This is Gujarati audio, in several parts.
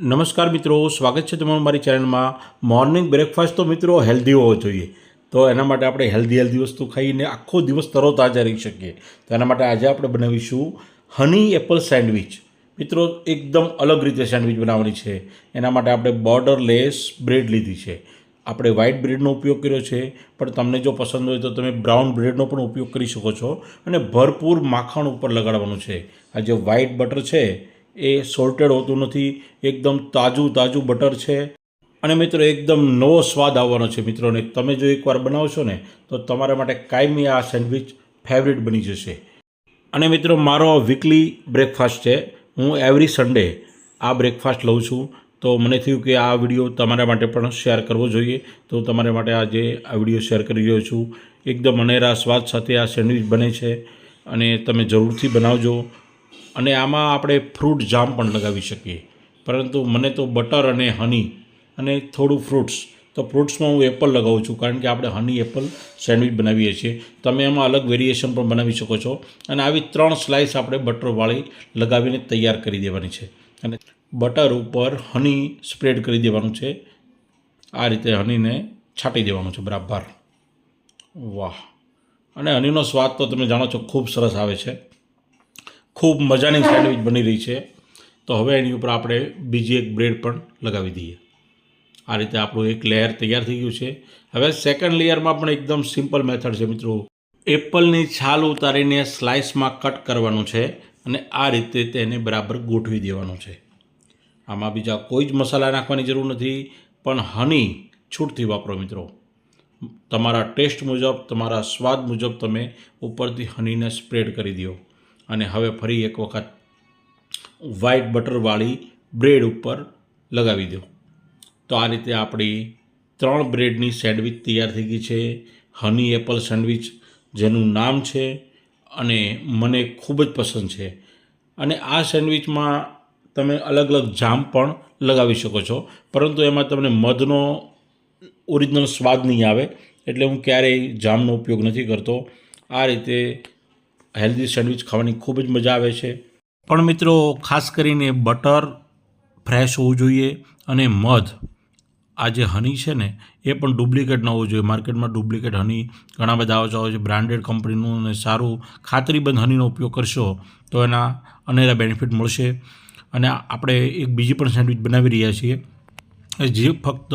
નમસ્કાર મિત્રો, સ્વાગત છે તમારું મારી ચેનલમાં. મોર્નિંગ બ્રેકફાસ્ટ તો મિત્રો હેલ્ધી હોવો જોઈએ. તો એના માટે આપણે હેલ્ધી હેલ્ધી વસ્તુ ખાઈને આખો દિવસ તરોતાજા રહી શકીએ. તો એના માટે આજે આપણે બનાવીશું હની એપલ સેન્ડવિચ મિત્રો, એકદમ અલગ રીતે સેન્ડવિચ બનાવવાની છે. એના માટે આપણે બોર્ડરલેસ બ્રેડ લીધી છે. આપણે વ્હાઇટ બ્રેડનો ઉપયોગ કર્યો છે, પણ તમને જો પસંદ હોય તો તમે બ્રાઉન બ્રેડનો પણ ઉપયોગ કરી શકો છો અને ભરપૂર માખણ ઉપર લગાડવાનું છે. આ જે વ્હાઇટ બટર છે એ સોલ્ટેડ હોતું નથી, એકદમ તાજું તાજું બટર છે. અને મિત્રો, એકદમ નવો સ્વાદ આવવાનો છે મિત્રોને તમે જો એકવાર બનાવશો ને, તો તમારા માટે કાયમી આ સેન્ડવિચ ફેવરિટ બની જશે. અને મિત્રો, મારો વીકલી બ્રેકફાસ્ટ છે. હું એવરી સન્ડે આ બ્રેકફાસ્ટ લઉં છું. તો મને થયું કે આ વીડિયો તમારા માટે પણ શેર કરવો જોઈએ. તો તમારા માટે આજે આ વીડિયો શેર કરી રહ્યો છું. એકદમ અનેરા સ્વાદ સાથે આ સેન્ડવિચ બને છે. અને તમે જરૂરથી બનાવજો. અને આમાં આપણે ફ્રૂટ જામ પણ લગાવી શકીએ. પરંતુ મને તો બટર અને હની અને થોડું ફ્રૂટ્સ. તો ફ્રૂટ્સમાં હું એપલ લગાવું છું, કારણ કે આપણે હની એપલ સેન્ડવિચ બનાવીએ છીએ. તમે એમાં અલગ વેરિએશન પણ બનાવી શકો છો. અને આવી ત્રણ સ્લાઇસ આપણે બટરવાળી લગાવીને તૈયાર કરી દેવાની છે. અને બટર ઉપર હની સ્પ્રેડ કરી દેવાનું છે. આ રીતે હનીને છાંટી દેવાનું છે બરાબર. વાહ. અને હનીનો સ્વાદ તો તમે જાણો છો, ખૂબ સરસ આવે છે. ખૂબ મજાની સેન્ડવિચ બની રહી છે. તો હવે એની ઉપર આપણે બીજી એક બ્રેડ પણ લગાવી દઈએ. આ રીતે આપણું એક લેયર તૈયાર થઈ ગયું છે. હવે સેકન્ડ લેયરમાં પણ એકદમ સિમ્પલ મેથડ છે મિત્રો. એપલની છાલ ઉતારીને સ્લાઇસમાં કટ કરવાનું છે અને આ રીતે તેને બરાબર ગોઠવી દેવાનું છે. આમાં બીજા કોઈ જ મસાલા નાખવાની જરૂર નથી, પણ હની છૂટથી વાપરો મિત્રો. તમારા ટેસ્ટ મુજબ, તમારા સ્વાદ મુજબ તમે ઉપરથી હનીને સ્પ્રેડ કરી દો. અને હવે ફરી એક વખત વ્હાઇટ બટરવાળી બ્રેડ ઉપર લગાવી દો. તો આ રીતે આપણી ત્રણ બ્રેડની સેન્ડવિચ તૈયાર થઈ ગઈ છે. હની એપલ સેન્ડવિચ જેનું નામ છે અને મને ખૂબ જ પસંદ છે. અને આ સેન્ડવિચમાં તમે અલગ અલગ જામ પણ લગાવી શકો છો. પરંતુ એમાં તમને મધનો ઓરિજિનલ સ્વાદ નહીં આવે. એટલે હું ક્યારેય જામનો ઉપયોગ નથી કરતો. આ રીતે હેલ્ધી સેન્ડવિચ ખાવાની ખૂબ જ મજા આવે છે. પણ મિત્રો, ખાસ કરીને બટર ફ્રેશ હોવું જોઈએ અને મધ. આ જે હની છે ને, એ પણ ડુપ્લિકેટ ન હોવું જોઈએ. માર્કેટમાં ડુપ્લિકેટ હની ઘણા બધા આવે છે. છે બ્રાન્ડેડ કંપનીનું અને સારું ખાતરીબંધ હનીનો ઉપયોગ કરશો તો એના અનેરા બેનિફિટ મળશે. અને આપણે એક બીજી પણ સેન્ડવિચ બનાવી રહ્યા છીએ. જે ફક્ત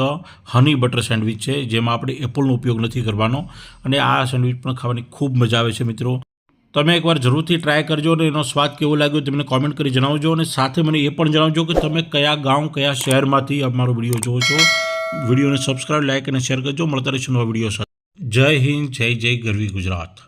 હની બટર સેન્ડવિચ છે, જેમાં આપણે એપલનો ઉપયોગ નથી કરવાનો. અને આ સેન્ડવિચ પણ ખાવાની ખૂબ મજા આવે છે મિત્રો. તમે એકવાર જરૂરથી ટ્રાય કરજો અને એનો સ્વાદ કેવો લાગ્યો તે મને કોમેન્ટ કરી જણાવજો અને સાથે મને એ પણ જણાવજો કે તમે કયા ગામ કયા શહેરમાંથી અમારો વીડિયો જોવો છો. વિડીયોને સબસ્ક્રાઈબ લાઇક અને શેર કરજો. મળતા રહીશું નવા વીડિયો સાથે. જય હિન્દ, જય જય ગરવી ગુજરાત.